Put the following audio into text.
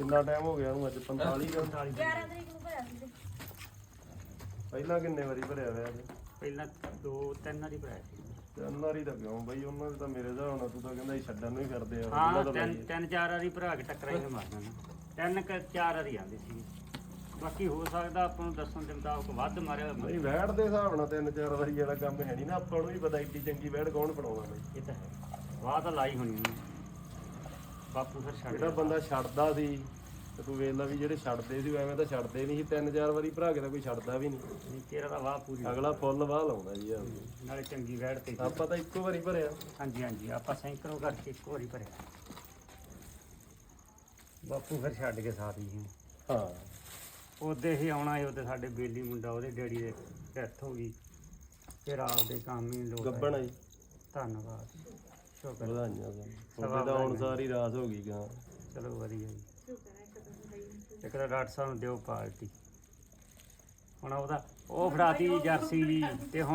ਕਿੰਨਾ ਟਾਈਮ ਹੋ ਗਿਆ ਉਹਨੂੰ ਅੱਜ? 45 ਦਾ 11 ਤਰੀਕ ਨੂੰ ਭਰਿਆ ਸੀ ਪਹਿਲਾਂ ਕਿੰਨੇ ਵਾਰੀ ਭਰਿਆ ਹੋਇਆ ਜੀ ਪਹਿਲਾਂ ਦੋ ਤਿੰਨ ਵਾਰੀ ਭਰਾਇਆ ਸੀ। ਤਿੰਨ ਵਾਰੀ ਤਾਂ ਕਿਉਂ ਬਈ? ਉਹਨਾਂ ਦੇ ਤਾਂ ਮੇਰੇ ਹਿਸਾਬ ਨਾਲ ਤੂੰ ਤਾਂ ਕਹਿੰਦਾ ਸੀ ਛੱਡਣ ਨੂੰ ਹੀ ਫਿਰਦੇ ਆ। ਹਾਂ ਉਹਨਾਂ ਦਾ ਤਿੰਨ ਚਾਰ ਵਾਰੀ ਭਰਾ ਕੇ ਟੱਕਰਾਂ ਹੀ ਮਾਰਨਾ ਨਾ। ਤਿੰਨ ਕ ਚਾਰ ਵਾਰੀ ਆਉਂਦੇ ਸੀ। ਬਾਕੀ ਹੋ ਸਕਦਾ ਆਪਾਂ ਨੂੰ ਦੱਸਣ ਦੇ ਮੁਤਾਬਕ ਵੱਧ ਮਾਰਿਆ ਨਹੀਂ ਵੈੜ ਦੇ ਹਿਸਾਬ ਨਾਲ ਤਿੰਨ ਚਾਰ ਵਾਰੀ ਵਾਲਾ ਕੰਮ ਹੈ ਨਹੀਂ ਨਾ। ਆਪਾਂ ਨੂੰ ਵੀ ਪਤਾ ਏਡੀ ਚੰਗੀ ਵੈੜ ਕੌਣ ਬਣਾਉਂਦਾ ਬਈ। ਇਹ ਤਾਂ ਹੈ। ਵਾਹ ਤਾਂ ਲਾਈ ਹੋਣੀ ਉਹਨੇ ਬਾਪੂ ਫਿਰ ਛੱਡ ਜਿਹੜਾ। ਬੰਦਾ ਛੱਡਦਾ ਸੀ ਤੇ ਤੂੰ ਵੇਖ ਲਾ ਵੀ ਜਿਹੜੇ ਛੱਡਦੇ ਸੀ ਉਹ ਐਵੇਂ ਤਾਂ ਛੱਡਦੇ ਨਹੀਂ ਸੀ। ਤਿੰਨ ਚਾਰ ਵਾਰੀ ਭਰਾ ਕੇ ਤਾਂ ਕੋਈ ਛੱਡਦਾ ਵੀ ਨਹੀਂ। ਨਹੀਂ ਤੇਰਾ ਤਾਂ ਵਾਹ ਪੂਰੀ ਅਗਲਾ ਫੁੱਲ ਵਾਹ ਲਾਉਂਦਾ ਜੀ ਆ ਨਾਲੇ ਚੰਗੀ ਵੈੜ ਤੇ ਆਪਾਂ ਤਾਂ ਇੱਕੋ ਵਾਰੀ ਭਰਿਆ। ਹਾਂਜੀ ਹਾਂਜੀ ਆਪਾਂ ਸੈਂਕੜੋਂ ਕਰਕੇ ਇੱਕੋ ਵਾਰੀ ਭਰਿਆ। ਬਾਪੂ ਫਿਰ ਛੱਡ ਕੇ ਸਾਥ ਹੀ ਹਾਂ। ਉਹਦੇ ਹੀ ਆਉਣਾ ਸੀ ਉਹਦੇ ਸਾਡੇ ਬੇਲੀ ਮੁੰਡਾ ਉਹਦੇ ਡੈਡੀ ਦੇ ਡੈਥ ਹੋ ਗਈ। ਫਿਰ ਆਪਦੇ ਕੰਮ ਹੀ ਲੋਕ ਗੱਬਣ ਆਈ ਧੰਨਵਾਦ। ਸ਼ੁਕਰ। ਵਧਾਈਆਂ ਸਾਨੂੰ ਉਹਦੇ ਤਾਂ ਹੁਣ ਸਾਰੀ ਰਾਤ ਹੋ ਗਈ ਗਾ। ਚਲੋ ਵਧੀਆ ਜੀ। ਇੱਕ ਤਾਂ ਡਾਕਟਰ ਸਾਹਿਬ ਨੂੰ ਦਿਓ ਪਾਰਟੀ। ਹੁਣ ਉਹਦਾ ਉਹ ਫੜਾਤੀ ਜਰਸੀ ਤੇ ਹੁਣ